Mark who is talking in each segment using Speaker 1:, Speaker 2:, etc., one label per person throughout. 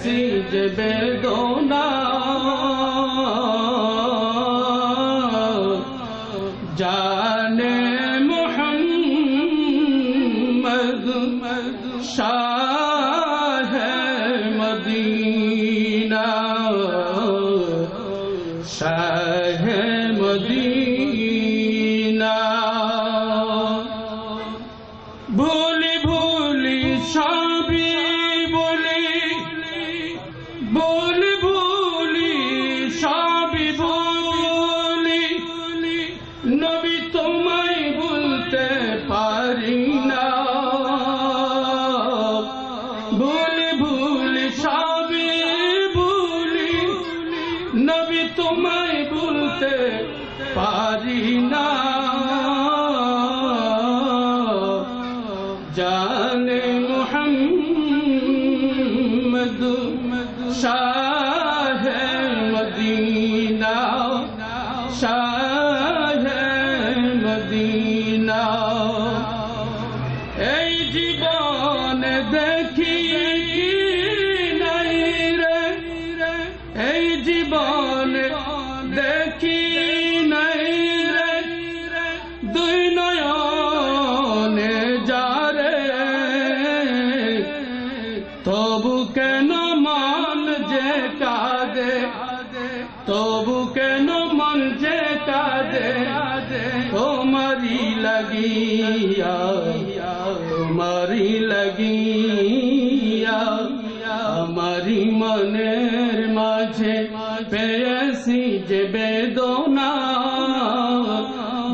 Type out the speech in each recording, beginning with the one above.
Speaker 1: See the bell জানে মোহাম্মদ শাহ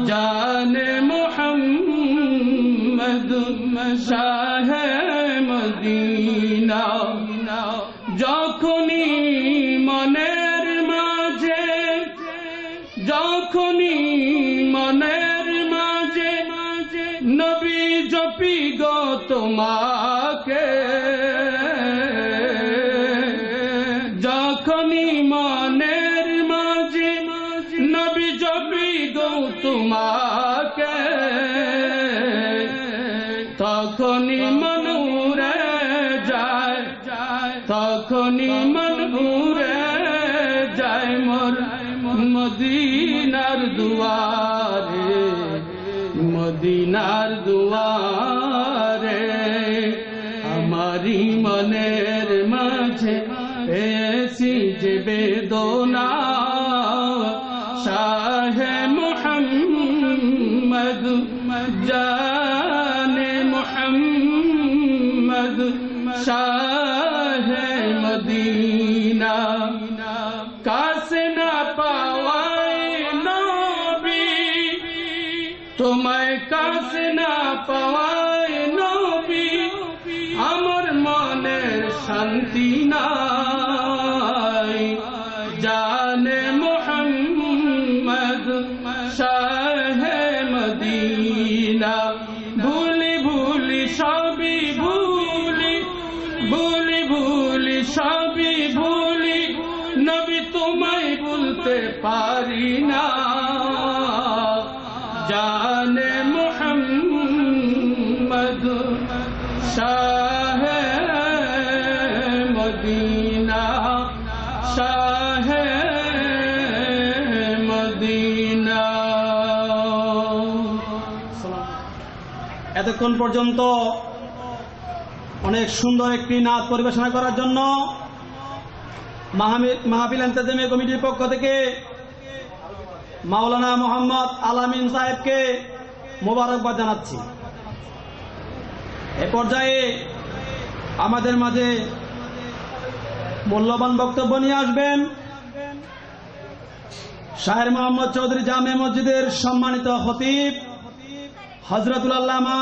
Speaker 1: জানে Mohammad Shah Medina যে বেদনা
Speaker 2: এতক্ষণ পর্যন্ত অনেক সুন্দর একটি নাচ পরিবেশনা করার জন্য মাহফিল এন্তেজামী কমিটির পক্ষ থেকে মাওলানা মোহাম্মদ আলামিন সাহেবকে মোবারকবাদ জানাচ্ছি। এ পর্যায়ে আমাদের মাঝে মূল্যবান বক্তব্য নিয়ে আসবেন। শাহের মোহাম্মদ চৌধুরী জামে মসজিদের সম্মানিত খতিব হজরতুল আল্লামা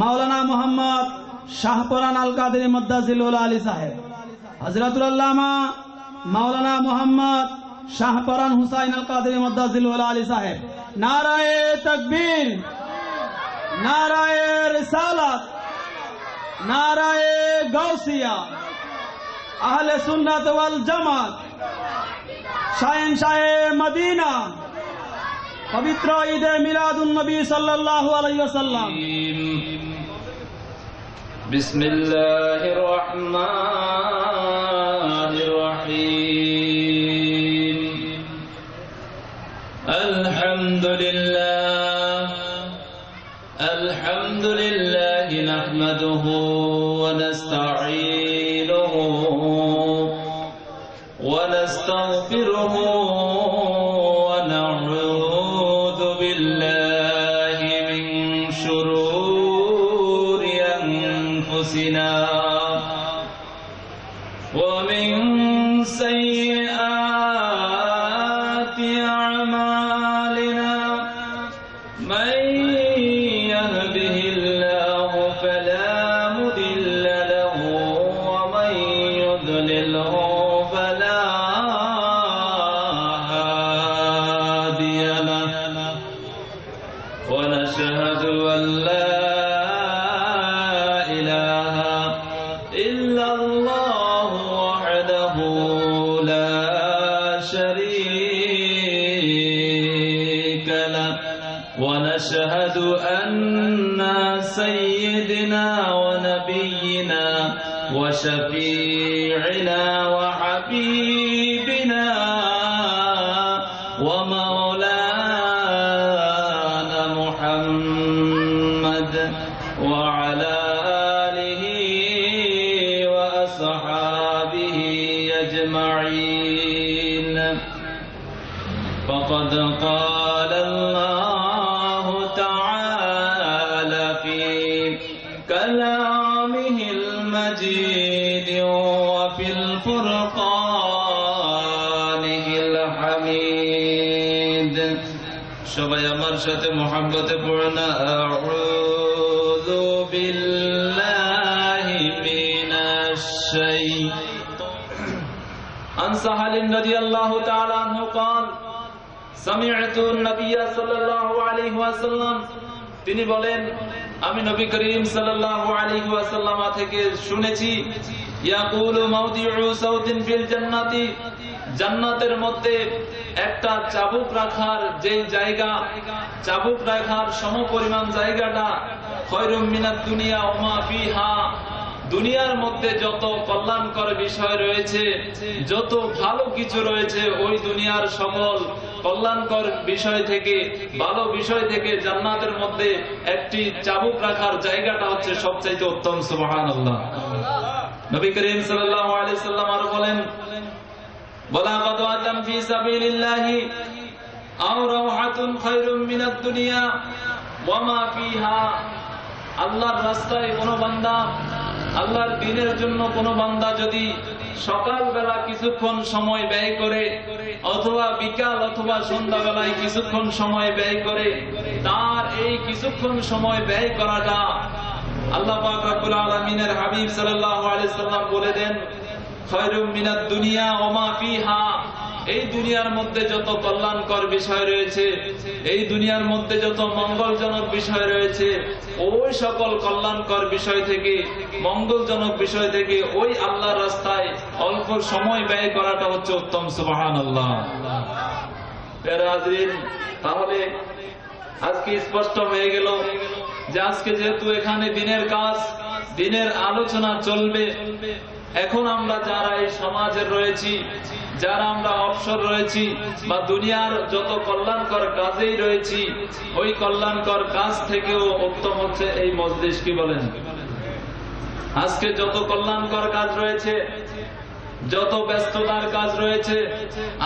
Speaker 2: মাওলানা মোহাম্মদ শাহপরান আল কাদের মদ্দাজিলুল আলী সাহেব হজরতুল আল্লামা মাওলানা মোহাম্মদ শাহপরান হুসাইন আল কাদের মদ্দাজিলুল আলী সাহেব। নারায়ে তকবীর, নারায়ে রিসালাত, নারায়ে গাউসিয়া। আহলে সুন্নাত ওয়াল জামাত শাহেন শাহে মদিনা পবিত্র ঈদে মিলাদুন নবী সাল্লাল্লাহু আলাইহি ওয়াসাল্লাম
Speaker 3: বিসমিল্লাহির রহমানির রহিম আলহামদুলিল্লাহ আলহামদুলিল্লাহ নাহমাদুহু ওয়া نستعين وأصحابه أجمعين فقد قال الله تعالى في كلامه المجيد وفي الفرقانه الحميد সবাই আমার সাথে মোহাম্মতে পড়ে না سهل رضي الله تعالى عنه قال سمعت النبي صلى الله عليه وسلم তিনি বলেন আমি নবী করিম সাল্লাল্লাহু আলাইহি ওয়াসাল্লাম থেকে শুনেছি ইয়াকুলু মাউদিউ সাউতিন ফিল জান্নাতি জান্নাতের মধ্যে একটা চাবুক রাখার যে জায়গা চাবুক রাখার সমপরিমাণ জায়গাটা খয়রুম মিনাদ দুনিয়া ওমা ফিহা দুনিয়ার মধ্যে যত কল্যাণকর বিষয় রয়েছে, যত ভালো কিছু রয়েছে, ওই দুনিয়ার সকল কল্যাণকর বিষয় থেকে, ভালো বিষয় থেকে জান্নাতের মধ্যে একটি চাবুক রাখার জায়গাটা হচ্ছে সবচাইতে উত্তম, সুবহানাল্লাহ। নবী করিম সাল্লাম আর বলেন বলা কদওয়াতাম ফি সাবিলিল্লাহি, আও রাওহাতুন খায়রুম মিনাদ দুনিয়া, ওয়া মা ফিহা, আল্লাহর রাস্তায় কোনো বান্দা আল্লাহর দিনের জন্য কোনো বান্দা যদি সকালবেলা কিছুক্ষণ সময় ব্যয় করে, অথবা বিকাল অথবা সন্ধ্যাবেলায় কিছুক্ষণ সময় ব্যয় করে, তার এই কিছুক্ষণ সময় ব্যয় করাটা আল্লাহ আলামিনের হাবিব সাল্লাম বলে দেন, খয়রুম মিনাদ দুনিয়া ওয়া মা ফিহা এই দুনিয়ার মধ্যে যত কল্যাণকর বিষয় রয়েছে, এই দুনিয়ার মধ্যে যত মঙ্গলজনক বিষয় রয়েছে, ওই সকল কল্যাণকর বিষয় থেকে, মঙ্গলজনক বিষয় থেকে ওই আল্লাহর রাস্তায় অল্প সময় ব্যয় করাটা হচ্ছে উত্তম সুবাহান আল্লাহ তাহলে আজকে স্পষ্ট হয়ে গেল যে আজকে যেহেতু এখানে দিনের কাজ, দিনের আলোচনা চলবে এখন আমরা যারা এই সমাজের রয়েছি, যারা আমরা অবসর রয়েছি বা দুনিয়ার যত কল্যাণকর কাজেই রয়েছি, ওই কল্যাণকর কাজ থেকেও উত্তম হচ্ছে এই মজলিস, কি বলেন? আজকে যত কল্যাণকর কাজ রয়েছে, যত ব্যস্ততার কাজ রয়েছে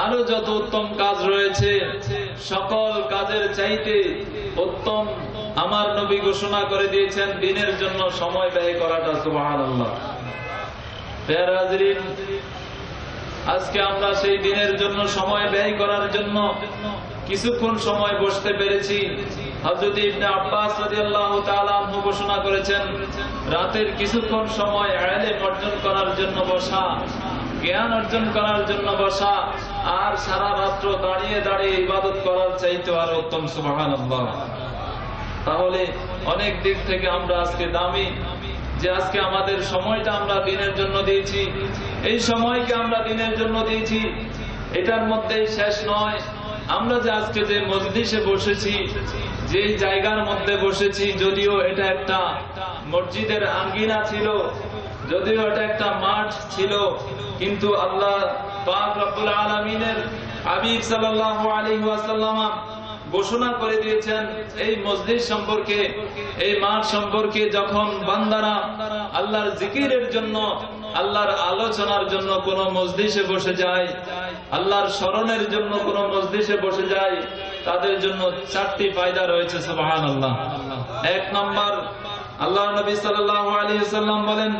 Speaker 3: আরও যত উত্তম কাজ রয়েছে, সকল কাজের চাইতে উত্তম আমার নবী ঘোষণা করে দিয়েছেন, দিনের জন্য সময় ব্যয় করাটা সুবহানাল্লাহ। আজকে আমরা সেই দিনের জন্য সময় ব্যয় করার জন্য কিছুক্ষণ সময় বসতে পেরেছি। ঘোষণা করেছেন, রাতের কিছুক্ষণ সময় ইলম অর্জন করার জন্য বসা, জ্ঞান অর্জন করার জন্য বসা, আর সারা রাত্র দাঁড়িয়ে দাঁড়িয়ে ইবাদত করার চাইতে আর উত্তম, সুবহানাল্লাহ। তাহলে অনেক দিক থেকে আমরা আজকে দামি যে আজকে আমাদের সময়টা আমরা দিনের জন্য দিয়েছি। এই সময়কে আমরা দিনের জন্য দিয়েছি। এটার মধ্যে শেষ নয়। আমরা যে আজকে যে মসজিদে বসেছি, যে জায়গার মধ্যে বসেছি, যদিও এটা একটা মসজিদের আঙ্গিনা ছিল, যদিও এটা একটা মাঠ ছিল, কিন্তু আল্লাহ পাক রব্বুল আলামিনের হাবিব সাল্লাল্লাহু আলাইহি ওয়াসাল্লাম ঘোষণা করে দিয়েছেন, এই মসজিদ সম্পর্কে, এই মাঠ সম্পর্কে যখন বান্দারা আল্লাহর জিকিরের জন্য, আল্লাহর আলোচনার জন্য কোন মসজিদে বসে যায়, আল্লাহর স্মরণের জন্য কোন মসজিদে বসে যায়, তাদের জন্য চারটি ফায়দা রয়েছে সুবহান আল্লাহ এক নম্বর আল্লাহ নবী সাল্লাল্লাহু আলাইহি সাল্লাম বলেন,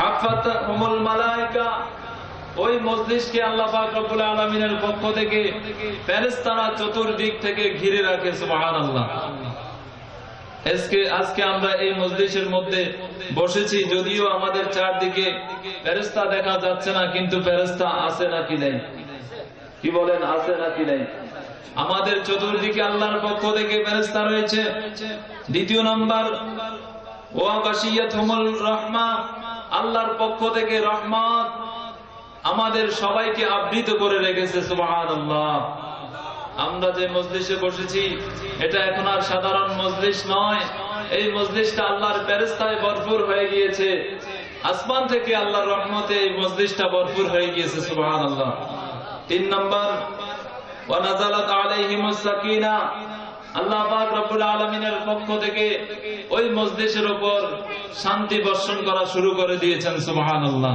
Speaker 3: হাফাতাহুমুল মালায়েকা ওই মসজিদকে আল্লাহ পাক রব্বুল আলামিনের পক্ষ থেকে ফেরেশতারা চতুর্দিক থেকে ঘিরে রাখে, সুবহানাল্লাহ। আজকে আজকে আমরা এই মসজিদের মধ্যে বসেছি, যদিও আমাদের চারদিকে ফেরেশতা দেখা যাচ্ছে না, কিন্তু ফেরেশতা আছে নাকি নেই? কি বলেন, আছে নাকি নেই? আমাদের চতুর্দিকে আল্লাহর পক্ষ থেকে ফেরেশতা রয়েছে। দ্বিতীয় নাম্বার ওয়াবাশিয়াতুমুল রহমা, আল্লাহর পক্ষ থেকে রহমত। আমাদের সবাইকে আবৃত করে রেখেছে আমরা যে মজলিসে বসেছি, এটা এখন আর সাধারণ মজলিস নয়। এই মজলিসটা আল্লাহর ফেরেশতায় ভরপুর হয়ে গিয়েছে। আসমান থেকে আল্লাহর রহমতে এই মজলিসটা ভরপুর হয়ে গিয়েছে তিন নম্বর সাকিনা। আল্লাহ মজলিসের উপর শান্তি বর্ষণ করা শুরু করে দিয়েছেন, সুবহানাল্লাহ।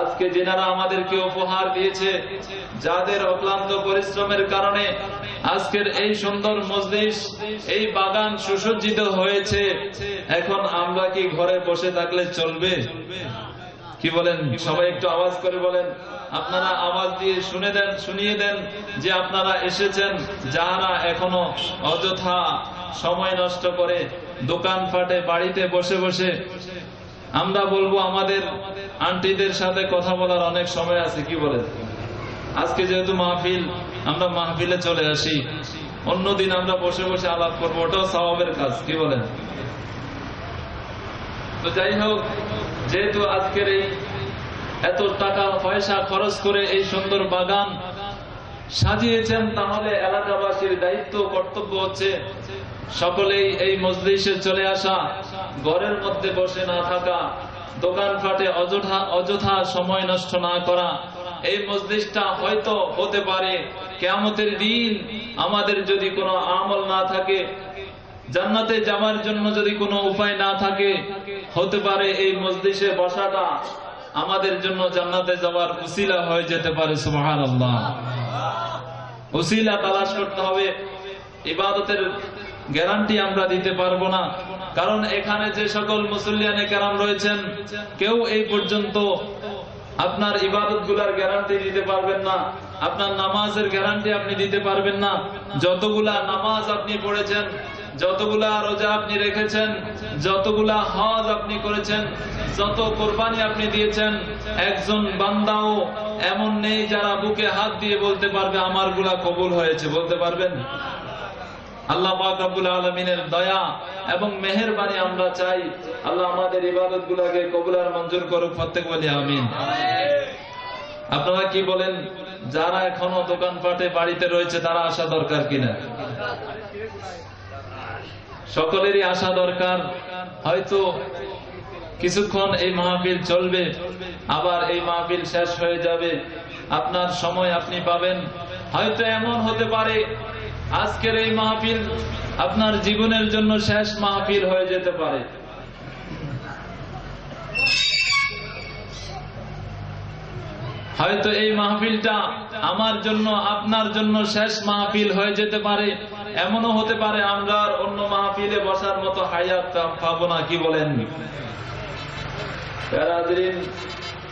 Speaker 3: আজকে যেনারা আমাদেরকে উপহার দিয়েছে, যাদের অক্লান্ত পরিশ্রমের কারণে আজকের এই সুন্দর মসজিদ এই বাগান সুসজ্জিত হয়েছে। এখন আমরা কি ঘরে বসে থাকলে চলবে? কি বলেন? সবাই একটু আওয়াজ করে বলেন। আপনারা আওয়াজ দিয়ে শুনে দেন, শুনিয়ে দেন যে আপনারা এসেছেন যারা এখনও অযথা সময় নষ্ট করে দোকান ফাটে বাড়িতে বসে বসে আমরা বলব আমাদের আন্টিদের সাথে কথা বলার অনেক সময় আছে, কি বলেন? আজকে যেহেতু মাহফিল, আমরা মাহফিলে চলে আসি। অন্যদিন আমরা বসে বসে আলাপ করব, ওটাও স্বভাবের কাজ, কি বলেন? তো যাই হোক, যেহেতু আজকের এই এত টাকা পয়সা খরচ করে এই সুন্দর বাগান সাজিয়েছেন, তাহলে এলাকাবাসীর দায়িত্ব, কর্তব্য হচ্ছে সকলেই এই মজলিসে চলে আসা, ঘরের মধ্যে বসে না থাকা দোকান ফাটে অযথা অযথা সময় নষ্ট না করা, এই মজলিসটা হয়তো হতে পারে, কেয়ামতের দিন আমাদের যদি কোনো আমল না থাকে, জান্নাতে যাওয়ার জন্য যদি কোনো উপায় না থাকে, হতে পারে এই মজলিসে বসাটা আমাদের জন্য জান্নাতে যাওয়ার উসিলা হয়ে যেতে পারে আল্লাহ উসিলা তালাশ করতে হবে, ইবাদতের গ্যারান্টি আমরা দিতে পারব না। কারণ এখানে যে সকল মুসল্লিয়ানে কেরাম রয়েছেন, কেউ এই পর্যন্ত আপনার ইবাদতগুলার গ্যারান্টি দিতে পারবেন না। আপনার নামাজের গ্যারান্টি আপনি দিতে পারবেন না। যতগুলা নামাজ আপনি পড়েছেন, যতগুলা রোজা আপনি রেখেছেন, যতগুলা হজ আপনি করেছেন, যত কোরবানি আপনি দিয়েছেন, একজন বান্দাও এমন নেই যারা বুকে হাত দিয়ে বলতে পারবে আমারগুলা কবুল হয়েছে। বলতে পারবেন? আল্লাহ পাক আলমিনের দয়া এবং মেহেরবানি আমরা চাই। আল্লাহ আমাদের ইবাদত গুলাকে কবুলার মঞ্জুর করুক, প্রত্যেক বলি আমিন। আপনারা কি বলেন, যারা এখনও দোকানপাটে বাড়িতে রয়েছে, তারা আসা দরকার কিনা? সকলেরই আসা দরকার। হয়তো কিছুক্ষণ এই মাহফিল চলবে, আবার এই মাহফিল শেষ হয়ে যাবে। আপনার সময় আপনি পাবেন। হয়তো এমন হতে পারে আজকের এই মাহফিল আপনার জীবনের জন্য শেষ মাহফিল হয়ে যেতে পারে। হয়তো এই মাহফিলটা আমার জন্য, আপনার জন্য শেষ মাহফিল হয়ে যেতে পারে। এমনও হতে পারে আমরা আর অন্য মাহফিলে বসার মতো হায়াত পাবো না, কি বলেন?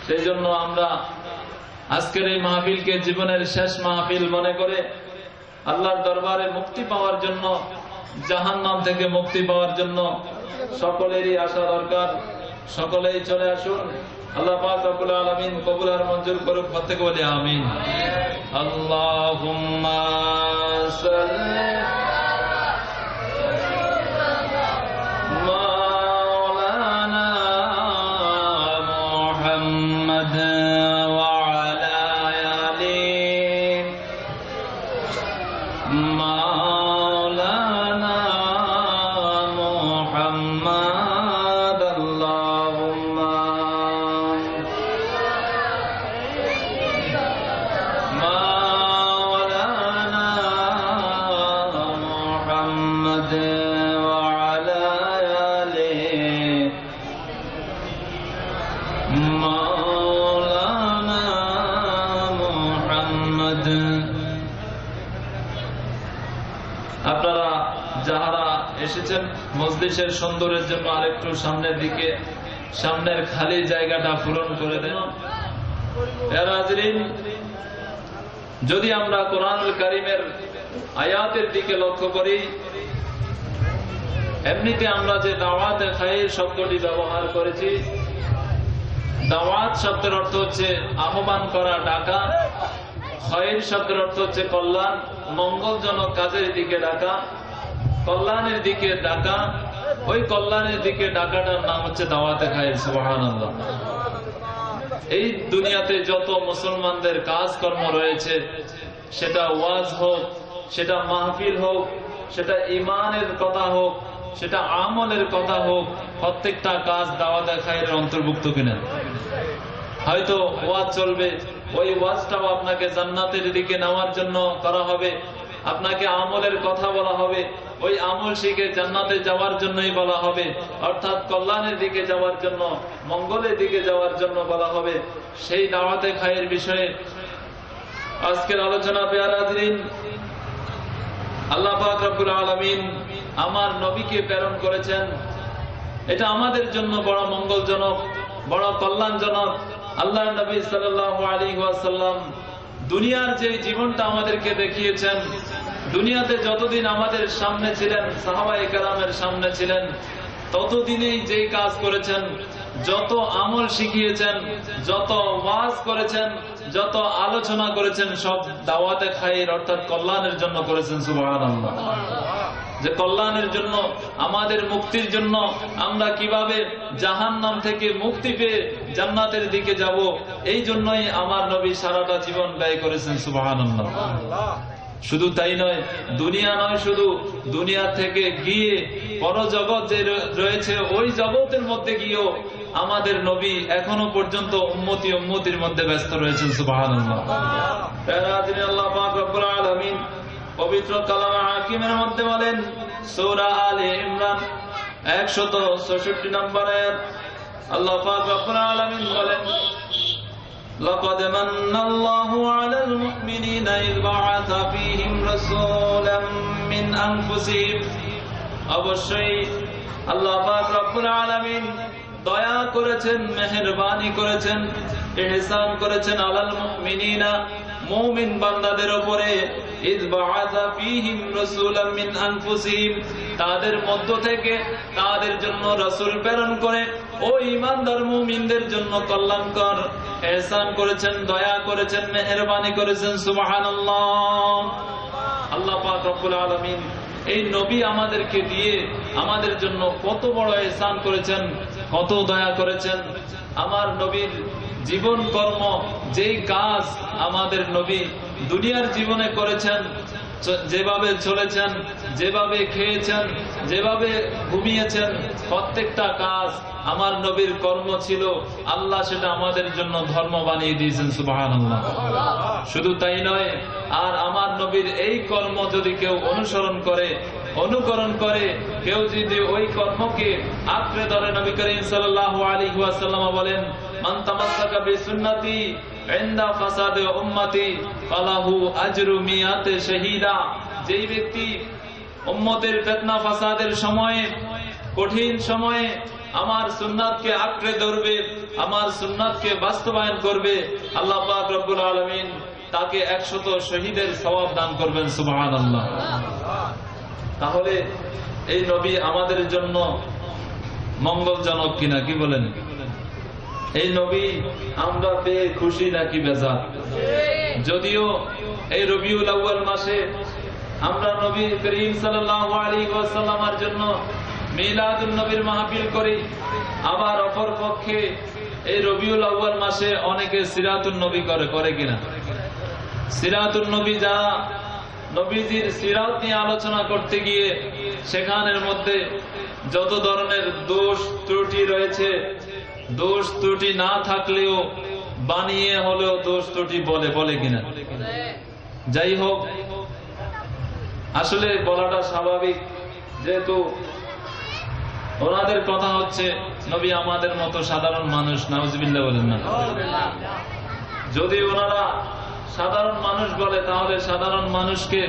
Speaker 3: সেই জন্য আমরা আজকের এই মাহফিলকে জীবনের শেষ মাহফিল মনে করে আল্লাহর দরবারে মুক্তি পাওয়ার জন্য জাহান নাম থেকে মুক্তি পাওয়ার জন্য সকলেরই আসা দরকার। সকলেই চলে আসুন। আল্লাহ পাক রব্বুল আলামিন কবুল মঞ্জুর করুক, প্রত্যেকে বলি আমিন। আল্লাহুম্মা সাল্লি যাহারা এসেছেন মজলিসের সৌন্দর্যের জন্য আরেকটু সামনের দিকে, সামনের খালি জায়গাটা পূরণ করে দেন। যদি আমরা কোরআন কারিমের আয়াতের দিকে লক্ষ্য করি, এমনিতে আমরা যে দাওয়াতে খায়ের শব্দটি ব্যবহার করেছি, দাওয়াত শব্দের অর্থ হচ্ছে আহ্বান করা, ডাকা। খয়ের শব্দের অর্থ হচ্ছে কল্যাণ, মঙ্গলজনক কাজের দিকে ডাকা। কল্যাণের দিকে ডাকা, ওই কল্যাণের দিকে ডাকাটার নাম হচ্ছে দাওয়াতে খায়ের সুবহানাল্লাহ। এই দুনিয়াতে যত মুসলমানদের কাজকর্ম রয়েছে, সেটা ওয়াজ হোক, সেটা মাহফিল হোক, সেটা ইমানের কথা হোক, সেটা আমলের কথা হোক, প্রত্যেকটা কাজ দাওয়াতে খায়ের অন্তর্ভুক্ত কিনা? হয়তো ওয়াজ চলবে, ওই ওয়াজটাও আপনাকে জান্নাতের দিকে নেওয়ার জন্য করা হবে। আপনাকে আমলের কথা বলা হবে। ওই আমল শিখে জান্নাতে যাওয়ার জন্যই বলা হবে। অর্থাৎ কল্যাণের দিকে যাওয়ার জন্য, মঙ্গলের দিকে যাওয়ার জন্য বলা হবে। সেই দাওয়াতে খায়ের বিষয়ে আজকের আলোচনা পেয়ারা দিন। আল্লাহ পাক রব্বুল আলামিন আমার নবীকে প্রেরণ করেছেন। এটা আমাদের জন্য বড় মঙ্গলজনক, বড় কল্যাণজনক। আল্লাহ নবী সাল্লাল্লাহু আলাইহি ওয়াসাল্লাম দুনিয়ার যে জীবনটা আমাদেরকে দেখিয়েছেন দুনিয়াতে যতদিন আমাদের সামনে ছিলেন, সাহাবায়ে কেরামের সামনে ছিলেন, ততদিনেই যে কাজ করেছেন, যত আমল শিখিয়েছেন, যত ওয়াজ করেছেন, যত আলোচনা করেছেন, সব দাওয়াতে খায়ের অর্থাৎ কল্যাণের জন্য করেছেন, সুবহানাল্লাহ। যে কল্যাণের জন্য, আমাদের মুক্তির জন্য আমরা কীভাবে জাহান নাম থেকে মুক্তি পেয়ে জান্নাতের দিকে যাব, এই জন্যই আমার নবী সারাটা জীবন ব্যয় করেছেন, সুবহানাল্লাহ। শুধু তাই নয়, দুনিয়া নয় শুধু, দুনিয়া থেকে গিয়ে পরজগৎ যে রয়েছে, ওই জগতের মধ্যে গিয়েও আমাদের নবী এখনও পর্যন্ত উম্মতি উম্মতির মধ্যে ব্যস্ত রয়েছেন রব্বুল পবিত্র কালামে হাকিমের মধ্যে বলেন, সূরা আলে ইমরান 166 নম্বর আয়াত। আল্লাহ আলামিন বলেন لقد من الله على المؤمنين إذ بعث فيهم رسولا من أنفسهم অবশ্যই আল্লাহ পাক রব্বুল আলামিন দয়া করেছেন মেহেরবানি করেছেন ইহসান করেছেন আলাল মুমিনিনা মুমিন বান্দাদের ওপরে তাদের মধ্য থেকে তাদের জন্য রাসূল প্রেরণ করে, ও ঈমানদার মুমিনদের জন্য কল্যাণকর ইহসান করেছেন, দয়া করেছেন, মেহেরবানি করেছেন, সুবহানাল্লাহ। আল্লাহ রব্বুল আলামিন এই নবী আমাদেরকে দিয়ে আমাদের জন্য কত বড় এহসান করেছেন, কত দয়া করেছেন। আমার নবীর জীবন কর্ম যেই কাজ আমাদের নবী দুনিয়ার জীবনে করেছেন যেভাবে চলেছেন যেভাবে খেয়েছেন যেভাবে ঘুমিয়েছেন প্রত্যেকটা কাজ আমার নবীর কর্ম ছিল। আল্লাহ সেটা আমাদের জন্য ধর্ম বানিয়ে দিয়েছেন সুবহানাল্লাহ। শুধু তাই নয় আর আমার নবীর এই কর্ম যদি কেউ অনুসরণ করে অনুকরণ করে, কেউ যদি ওই কর্মকে আঁকড়ে ধরে নবী করিম সাল্লাল্লাহু আলাইহি ওয়াসাল্লাম বলেন যেই ব্যক্তি উম্মতের আমার সুন্নাতকে আঁকড়ে ধরবে, আমার সুন্নাতকে বাস্তবায়ন করবে, আল্লাহ পাক রব্বুল আলামিন তাকে একশত শহীদের সওয়াব দান করবেন, সুবহানাল্লাহ। তাহলে এই নবী আমাদের জন্য মঙ্গলজনক কিনা, কি বলেন? এই নবী আমরা পেয়ে খুশি নাকি বেজার? যদিও এই রবিউল আউয়াল মাসে আমরা নবী করিম ওয়াসাল্লামের জন্য মিলাদুন নবীর মাহফিল করি, আবার অপর পক্ষে এই রবিউল আউয়াল মাসে অনেকে সিরাতুল নবী করে করে কিনা? সিরাতুন নবী যারা নবীজির সিরাত নিয়ে আলোচনা করতে গিয়ে সেখানের মধ্যে যত ধরনের দোষ ত্রুটি রয়েছে দোষ ত্রুটি না থাকলেও বানিয়ে হলেও দোষ ত্রুটি বলে বলে কিনা? যাই হোক আসলে বলাটা স্বাভাবিক যেহেতু ওনাদের কথা হচ্ছে নবী আমাদের মতো সাধারণ মানুষ নাউজবিল্লাহ বলেন না। যদি ওনারা সাধারণ মানুষ বলে, তাহলে সাধারণ মানুষকে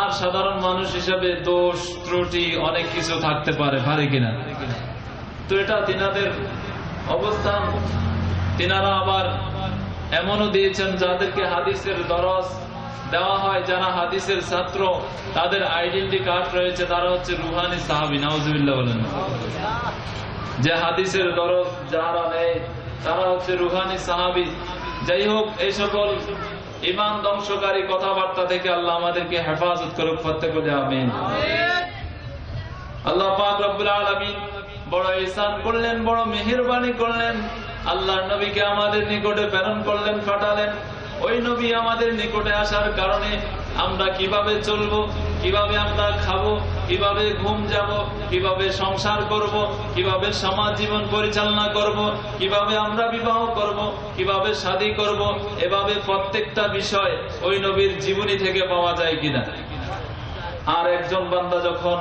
Speaker 3: আর সাধারণ মানুষ হিসেবে দোষ, ত্রুটি, অনেক কিছু থাকতে পারে পারে কিনা? তো এটা তিনাদের অবস্থান। তিনারা আবার এমনও দিয়েছেন, যাদেরকে হাদিসের দরস দেওয়া হয়, যারা হাদিসের ছাত্র, তাদের আইডেন্টি কার্ড রয়েছে, তারা হচ্ছে রুহানি সাহাবি, নাউজুবিল্লাহ বলেন। যে হাদিসের দরজ যারা নেয়, তারা হচ্ছে রুহানি সাহাবি। যাই হোক, এই সকল ইমান ধ্বংসকারী কথাবার্তা থেকে আল্লাহ আমাদেরকে হেফাজত করুক ফতে করে আমিন। আল্লাহ পাক রব্বুল আলামিন বড় ইহসান করলেন, বড় মেহেরবানি করলেন। আল্লাহর নবীকে আমাদের নিকটে প্রেরণ করলেন ফাটালেন ওই নবী আমাদের নিকটে আসার কারণে আমরা কীভাবে চলবো? কীভাবে আমরা খাব, কীভাবে ঘুম যাব, কীভাবে সংসার করব, কীভাবে সমাজ জীবন পরিচালনা করব, কীভাবে আমরা বিবাহ করব, কীভাবে শাদী করব, এভাবে প্রত্যেকটা বিষয় ওই নবীর জীবনী থেকে পাওয়া যায় কিনা। আর একজন বান্দা যখন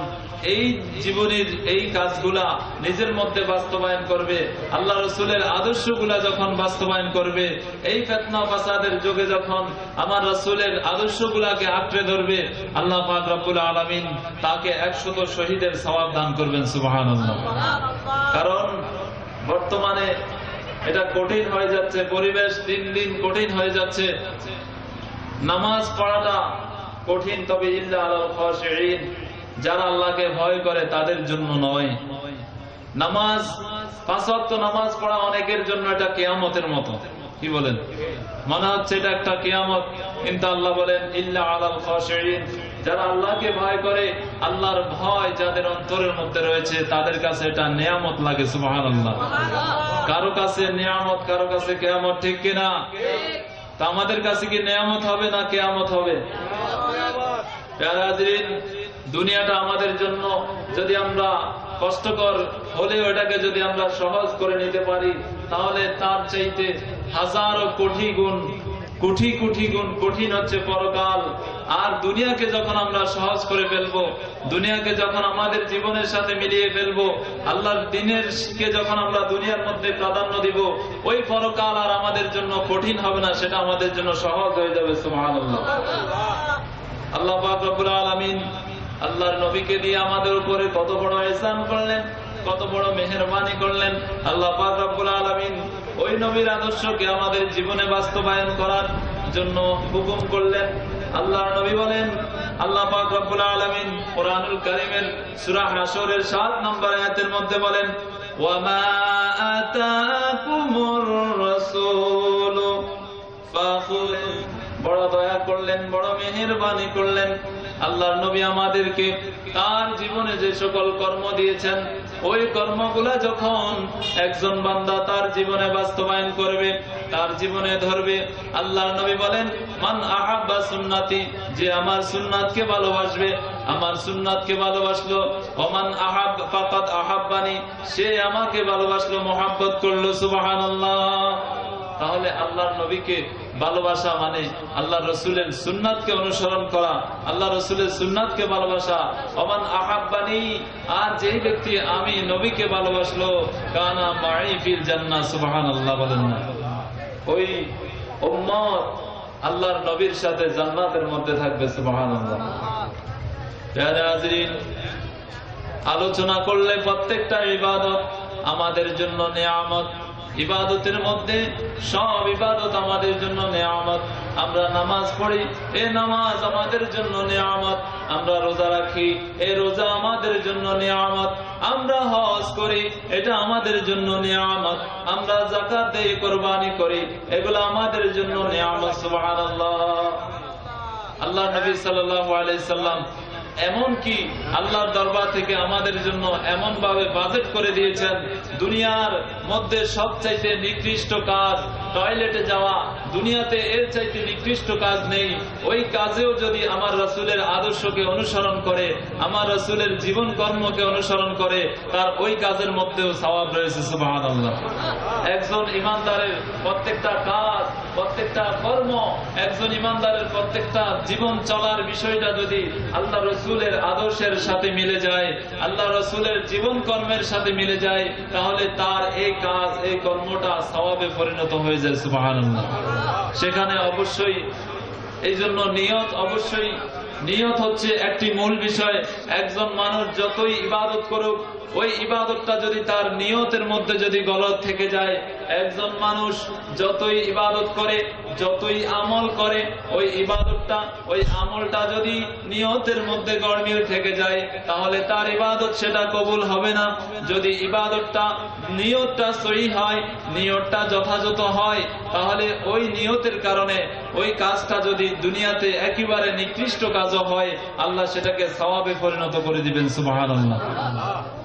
Speaker 3: এই জীবনের এই কাজগুলা নিজের মধ্যে বাস্তবায়ন করবে, আল্লাহ রসুলের আদর্শগুলা যখন বাস্তবায়ন করবে, এই ফেতনা ফাসাদের যুগে যখন আমার রসুলের আদর্শগুলাকে আঁকড়ে ধরবে, আল্লাহ পাক রব্বুল আলামিন তাকে একশত শহীদের সওয়াব দান করবেন, সুবহানাল্লাহ। কারণ বর্তমানে এটা কঠিন হয়ে যাচ্ছে, পরিবেশ দিন দিন কঠিন হয়ে যাচ্ছে। নামাজ পড়াটা কঠিন, তবে ইল্লা আলাল খাশিঈন। যারা আল্লাহকে ভয় করে তাদের জন্য নয়। নামাজ পাঁচ ওয়াক্ত নামাজ পড়া অনেকের জন্য এটা কেয়ামতের মতো। কি বলেন? মনে হচ্ছে এটা একটা কেয়ামত। কিন্তু আল্লাহ বলেন ইল্লা আলাল খাশিঈন। যারা আল্লাহকে ভয় করে আল্লাহর ভয় যাদের অন্তরের মধ্যে রয়েছে তাদের কাছে এটা নিয়ামত লাগে সুবহানাল্লাহ। কারও কাছে নিয়ামত কারও কাছে কেয়ামত ঠিক কিনা? তা আমাদের কাছে কি নেয়ামত হবে না কেয়ামত হবে? প্যারাদিন দুনিয়াটা আমাদের জন্য যদি আমরা কষ্টকর হলেও এটাকে যদি আমরা সহজ করে নিতে পারি, তাহলে তার চাইতে হাজারো কোটি গুণ, কোটি কোটি গুণ কঠিন হচ্ছে পরকাল। আর দুনিয়াকে যখন আমরা সহজ করে ফেলব, দুনিয়াকে যখন আমাদের জীবনের সাথে মিলিয়ে ফেলব, আল্লাহর দিনের কে যখন আমরা দুনিয়ার মধ্যে প্রাধান্য দিব, ওই পরকাল আর আমাদের জন্য কঠিন হবে না, সেটা আমাদের জন্য সহজ হয়ে যাবে, সুবহানাল্লাহ। আল্লাহ পাক রব্বুল আলামিন আল্লাহর নবীকে দিয়ে আমাদের উপরে কত বড় ইহসান করলেন, কত বড় মেহেরবানি করলেন। আল্লাহ পাক রব্বুল আলামিন ওই নবীর আদর্শকে আমাদের জীবনে বাস্তবায়ন করার জন্য হুকুম করলেন। আল্লাহর নবী বলেন, আল্লাহ পাক রব্বুল আলামিন কোরআনুল কারীমের সূরা হাশরের 7 নম্বর আয়াতের মধ্যে বলেন, ওয়ামা আতাকুমুর রাসূলু ফাখুযু। বড় দয়া করলেন, বড় মেহেরবানি করলেন। আল্লাহর নবী আমাদেরকে তার জীবনে যে সকল কর্ম দিয়েছেন, ওই কর্মগুলা যখন একজন বান্দা তার জীবনে বাস্তবায়ন করবে, তার জীবনে ধরবে, আল্লাহর নবী বলেন, মান আহাব্বা সুন্নাতি যে আমার সুন্নাতকে ভালোবাসবে, আমার সুন্নাতকে ভালোবাসলো, ওমান আহাব ফাকাত আহাব্বানি সে আমাকে ভালোবাসলো মোহাব্বত করল, সুবহানাল্লাহ। তাহলে আল্লাহর নবীকে ভালোবাসা মানে আল্লাহ রসুলের সুন্নাতকে অনুসরণ করা, আল্লাহ রসুলের সুন্নাতকে ভালোবাসা। অমান আহাব্বানি, আর যেই ব্যক্তি আমি নবীকে ভালোবাসলো, কানা মাই ফিল জান্নাহ, সুবহানাল্লাহ বলেন না। ওই উম্মত আল্লাহর নবীর সাথে জান্নাতের মধ্যে থাকবে প্যারে হাজরিন, আলোচনা করলে প্রত্যেকটা ইবাদত আমাদের জন্য নেয়ামত। ইবাদতের মধ্যে, সব ইবাদত আমাদের জন্য নেয়ামত। আমরা নামাজ পড়ি, এ নামাজ আমাদের জন্য নেয়ামত। আমরা রোজা রাখি, এ রোজা আমাদের জন্য নেয়ামত। আমরা হজ করি, এটা আমাদের জন্য নেয়ামত। আমরা জাকাত দেই কোরবানি করি, এগুলো আমাদের জন্য নেয়ামত, সুবহানাল্লাহ। আল্লাহ নবী সাল্লাল্লাহু আলাইহি সাল্লাম এমন কি আল্লাহর দরবার থেকে আমাদের জন্য এমন ভাবে বাজেট করে দিয়েছেন, দুনিয়ার মধ্যে সবচাইতে নিকৃষ্ট কাজ টয়লেটে যাওয়া, দুনিয়াতে এর চাইতে নিকৃষ্ট কাজ নেই। ওই কাজেও যদি আমার রসুলের আদর্শকে অনুসরণ করে, আমার রসুলের জীবন কর্মকে অনুসরণ করে, তার ওই কাজের মধ্যেও সওয়াব রয়েছে, সুবহানাল্লাহ। একজন ইমানদারের প্রত্যেকটা কাজ, প্রত্যেকটা কর্ম, একজন ইমানদারের প্রত্যেকটা জীবন চলার বিষয়টা যদি আল্লাহ রসুলের আদর্শের সাথে মিলে যায়, আল্লাহ রসুলের জীবন কর্মের সাথে মিলে যায়, তাহলে তার এই কাজ, এই কর্মটা সবাবে পরিণত হয়ে যায় সুবাহান সেখানে অবশ্যই এই জন্য নিয়ত, অবশ্যই নিয়ত হচ্ছে একটি মূল বিষয়। একজন মানুষ যতই ইবাদত করুক ওই ইবাদতটা যদি তার নিয়তের মধ্যে যদি গলত থেকে যায়, একজন মানুষ যতই ইবাদত করে, যতই আমল করে, ওই ইবাদতটা, ওই আমলটা যদি নিয়তের মধ্যে গড়মিল থেকে যায়, তাহলে তার ইবাদত সেটা কবুল হবে না। যদি ইবাদতটা, নিয়তটা সহি হয়, নিয়তটা যথাযথ হয়, তাহলে ওই নিয়তের কারণে ওই কাজটা যদি দুনিয়াতে একেবারে নিকৃষ্ট কাজও হয়, আল্লাহ সেটাকে সওয়াবে পরিণত করে দিবেন, সুবহানাল্লাহ। আজান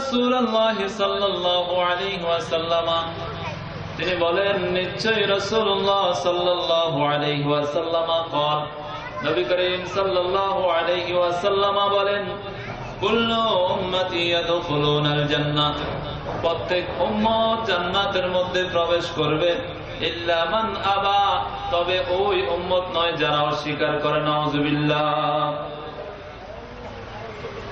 Speaker 3: আন্না রাসূলুল্লাহ সাল্লাল্লাহু আলাইহি ওয়াসাল্লাম তিনি বলেন নিশ্চয়ই রাসূলুল্লাহ সাল্লাল্লাহু আলাইহি ওয়াসাল্লাম قال নবী করিম সাল্লাল্লাহু আলাইহি ওয়াসাল্লাম বলেন কুল্লু উম্মতি ইয়াদখুলুনাল জান্নাহ প্রত্যেক উম্মত জান্নাতের মধ্যে প্রবেশ করবে ইল্লা মান আবা তবে ওই উম্মত নয় যারা অস্বীকার করে নাউজুবিল্লাহ রবির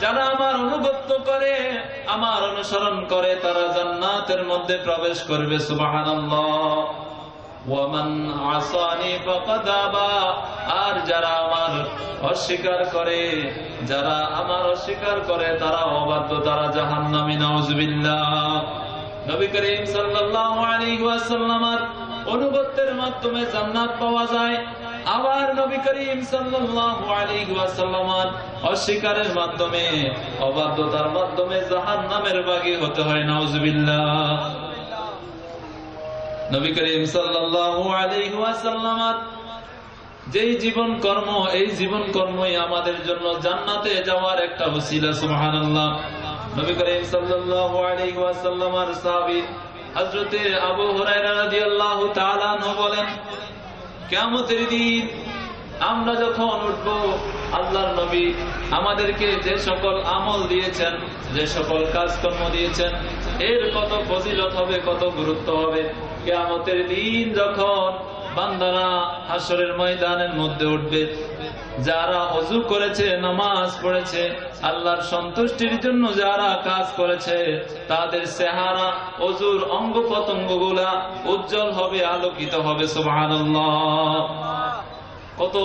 Speaker 3: যারা আমার অনুগত করে, আমার অনুসরণ করে, তারা জান্নাতের মধ্যে প্রবেশ করবে আর যারা আমার অস্বীকার করে, যারা আমার অস্বীকার করে তারা অবাধ্য, তারা জাহান্নামী, নাউজুবিল্লাহ। নবী করিম অনুগত্যের মাধ্যমে জান্নাত পাওয়া যায়। আবার নবী করিম সাল্লাল্লাহু আলাইহি ওয়াসাল্লামের অস্বীকারের মাধ্যমে, অবাধ্যতার মাধ্যমে জাহান্নামের বাগী হতে হয়, নাউজুবিল্লাহ। নবী করিম সাল্লাল্লাহু আলাইহি ওয়াসাল্লাম যেই জীবন কর্ম, এই জীবন কর্মই আমাদের জন্য জান্নাতে যাওয়ার একটা ওসিলা, সুবহানাল্লাহ। নবী করিম সাল্লাল্লাহু আলাইহি ওয়াসাল্লামের সাহাবী হযরতে আবু হুরায়রা রাদিয়াল্লাহু তাআলা বলেন কিয়ামতের দিন আমরা যখন উঠব, আল্লাহর নবী আমাদেরকে যে সকল আমল দিয়েছেন, যে সকল কাজকর্ম দিয়েছেন, এর কত ফজিলত হবে, কত গুরুত্ব হবে। কেমতের দিন যখন বান্দারা হাসরের ময়দানের মধ্যে উঠবে। যারা অজু করেছে, নামাজ পড়েছে, আল্লাহর সন্তুষ্টির জন্য যারা কাজ করেছে, তাদের চেহারা, অজুর অঙ্গ প্রত্যঙ্গগুলা উজ্জ্বল হবে, আলোকিত হবে, সুবহানাল্লাহ। কত